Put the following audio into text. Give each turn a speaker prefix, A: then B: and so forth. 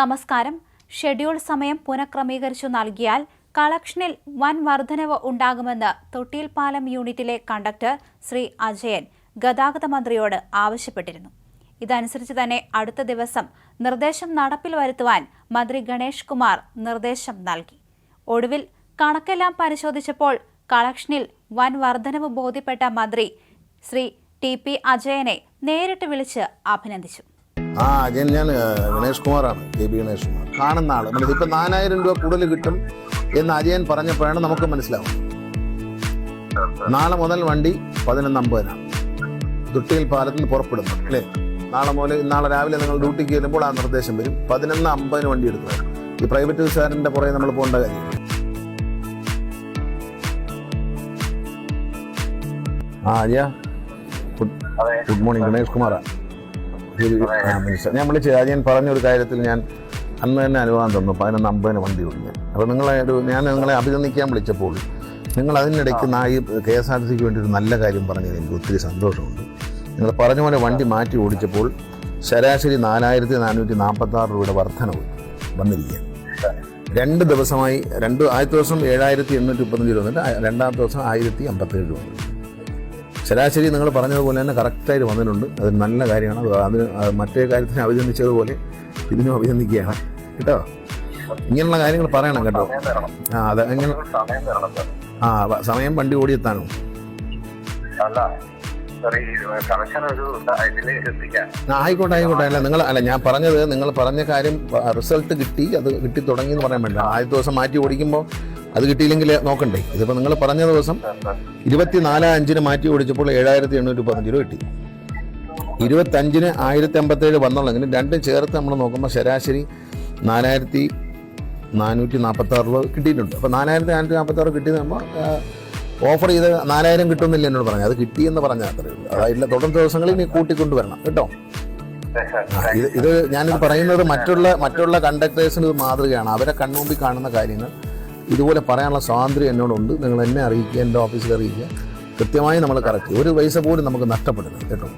A: നമസ്കാരം. ഷെഡ്യൂൾ സമയം പുനഃക്രമീകരിച്ചു നൽകിയാൽ കളക്ഷനിൽ വൻ വർധനവ് ഉണ്ടാകുമെന്ന് തൊട്ടിയിൽപ്പാലം യൂണിറ്റിലെ കണ്ടക്ടർ ശ്രീ അജയൻ ഗതാഗത മന്ത്രിയോട് ആവശ്യപ്പെട്ടിരുന്നു. ഇതനുസരിച്ച് തന്നെ അടുത്ത ദിവസം നിർദ്ദേശം നടപ്പിൽ വരുത്തുവാൻ മന്ത്രി ഗണേഷ് കുമാർ നിർദ്ദേശം നൽകി. ഒടുവിൽ കണക്കെല്ലാം പരിശോധിച്ചപ്പോൾ കളക്ഷനിൽ വൻ വർധനവ് ബോധ്യപ്പെട്ട മന്ത്രി ശ്രീ ടി പി അജയനെ നേരിട്ട് വിളിച്ച് അഭിനന്ദിച്ചു.
B: ആ അജയൻ ഞാൻ ഗണേഷ് കുമാറാണ് കെ ബി ഗണേഷ് കുമാർ. കാണുന്ന ആൾ നമ്മൾ ഇപ്പം നാലായിരം രൂപ കൂടുതൽ കിട്ടും എന്ന് അജയൻ പറഞ്ഞപ്പോഴാണ് നമുക്ക് മനസ്സിലാവും നാളെ മുതൽ വണ്ടി പതിനൊന്ന് അമ്പതിനാണ്. ദുട്ടിയിൽ പാലത്തിൽ നിന്ന് പുറപ്പെടുന്നു അല്ലേ? നാളെ മുതൽ നാളെ രാവിലെ നിങ്ങൾ ഡ്യൂട്ടിക്ക് ചെല്ലുമ്പോൾ ആ നിർദ്ദേശം വരും. പതിനൊന്ന് അമ്പതിന് വണ്ടി എടുക്കുക. ഈ പ്രൈവറ്റ് ബസ്സുകാരന്റെ പുറകെ നമ്മൾ പോകേണ്ട കാര്യം. ആ അജയ ഗുഡ് ഗുഡ് മോർണിംഗ് ഗണേഷ് കുമാറാണ് ഞാൻ വിളിച്ചത് അത് പറഞ്ഞൊരു കാര്യത്തിൽ ഞാൻ അന്ന് തന്നെ അനുവാദം തന്നു പതിനൊന്ന് അമ്പതിന് വണ്ടി ഒഴിഞ്ഞു അപ്പോൾ നിങ്ങളെ ഒരു ഞാൻ നിങ്ങളെ അഭിനന്ദിക്കാൻ വിളിച്ചപ്പോൾ നിങ്ങൾ അതിനിടയ്ക്ക് നായി കെ എസ് ആർ ടി സിക്ക് വേണ്ടി ഒരു നല്ല കാര്യം പറഞ്ഞതിൽ എനിക്ക് ഒത്തിരി സന്തോഷമുണ്ട്. നിങ്ങൾ പറഞ്ഞ പോലെ വണ്ടി മാറ്റി ഓടിച്ചപ്പോൾ ശരാശരി നാലായിരത്തി നാനൂറ്റി നാൽപ്പത്തി ആറ് രൂപയുടെ വർധനവ് വന്നിരിക്കുകയാണ്. രണ്ട് ദിവസമായി രണ്ട് ആദ്യത്തെ ദിവസം ഏഴായിരത്തി എണ്ണൂറ്റി മുപ്പത്തഞ്ച് രൂപ വന്നിട്ട് രണ്ടാമത്തെ ദിവസം ആയിരത്തി അമ്പത്തേഴ് രൂപ. ശരാശരി നിങ്ങൾ പറഞ്ഞതുപോലെ തന്നെ കറക്റ്റായിട്ട് വന്നിട്ടുണ്ട്. അത് നല്ല കാര്യമാണ്. അത് അതിന് അത് മറ്റേ കാര്യത്തിന് അഭിനന്ദിച്ചതുപോലെ ഇതിനും അഭിനന്ദിക്കുകയാണ്. കേട്ടോ? ഇങ്ങനെയുള്ള കാര്യങ്ങൾ പറയണം കേട്ടോ. ആ അത്
C: സാർ.
B: ആ സമയം വണ്ടി ഓടി
C: അല്ല
B: ആയിക്കോട്ടെ ആയിക്കോട്ടെ. അല്ല നിങ്ങൾ അല്ല ഞാൻ പറഞ്ഞത് നിങ്ങൾ പറഞ്ഞ കാര്യം റിസൾട്ട് കിട്ടി അത് കിട്ടി തുടങ്ങി എന്ന് പറയാൻ വേണ്ട ആദ്യ ദിവസം മാറ്റി ഓടിക്കുമ്പോൾ അത് കിട്ടിയില്ലെങ്കിൽ നോക്കണ്ടേ. ഇതിപ്പോൾ നിങ്ങൾ പറഞ്ഞ ദിവസം ഇരുപത്തിനാല് അഞ്ചിന് മാറ്റി ഓടിച്ചപ്പോൾ ഏഴായിരത്തി എണ്ണൂറ്റി പതിനഞ്ച് രൂപ കിട്ടി. ഇരുപത്തഞ്ചിന് ആയിരത്തി അമ്പത്തേഴ് വന്നുള്ളെങ്കിലും രണ്ടും ചേർത്ത് നമ്മൾ നോക്കുമ്പോൾ ശരാശരി നാലായിരത്തി നാനൂറ്റി നാൽപ്പത്തി ആറ് രൂപ കിട്ടിയിട്ടുണ്ട്. അപ്പോൾ നാലായിരത്തി നാനൂറ്റി നാൽപ്പത്തി ആറ് കിട്ടിയത് നമ്മൾ ഓഫർ ചെയ്ത് നാലായിരം കിട്ടുന്നില്ല എന്നോട് പറഞ്ഞു അത് കിട്ടിയെന്ന് പറഞ്ഞാൽ അത്രയേ ഉള്ളൂ. അതായത് തുടർന്ന് ദിവസങ്ങളിൽ നീ കൂട്ടിക്കൊണ്ടുവരണം. കേട്ടോ? ഇത് ഇത് ഞാനിത് പറയുന്നത് മറ്റുള്ള മറ്റുള്ള കണ്ടക്ടേഴ്സിന് ഇത് മാതൃകയാണ്. അവരെ കൺമുമ്പിൽ കാണുന്ന കാര്യങ്ങൾ ഇതുപോലെ പറയാനുള്ള സ്വാതന്ത്ര്യം എന്നോടുണ്ട്. നിങ്ങൾ എന്നെ അറിയിക്കുക എന്റെ ഓഫീസിൽ അറിയിക്കുക. കൃത്യമായി നമ്മൾ കറക്റ്റ്. ഒരു പൈസ പോലും നമുക്ക് നഷ്ടപ്പെടുന്നത് കേട്ടോ.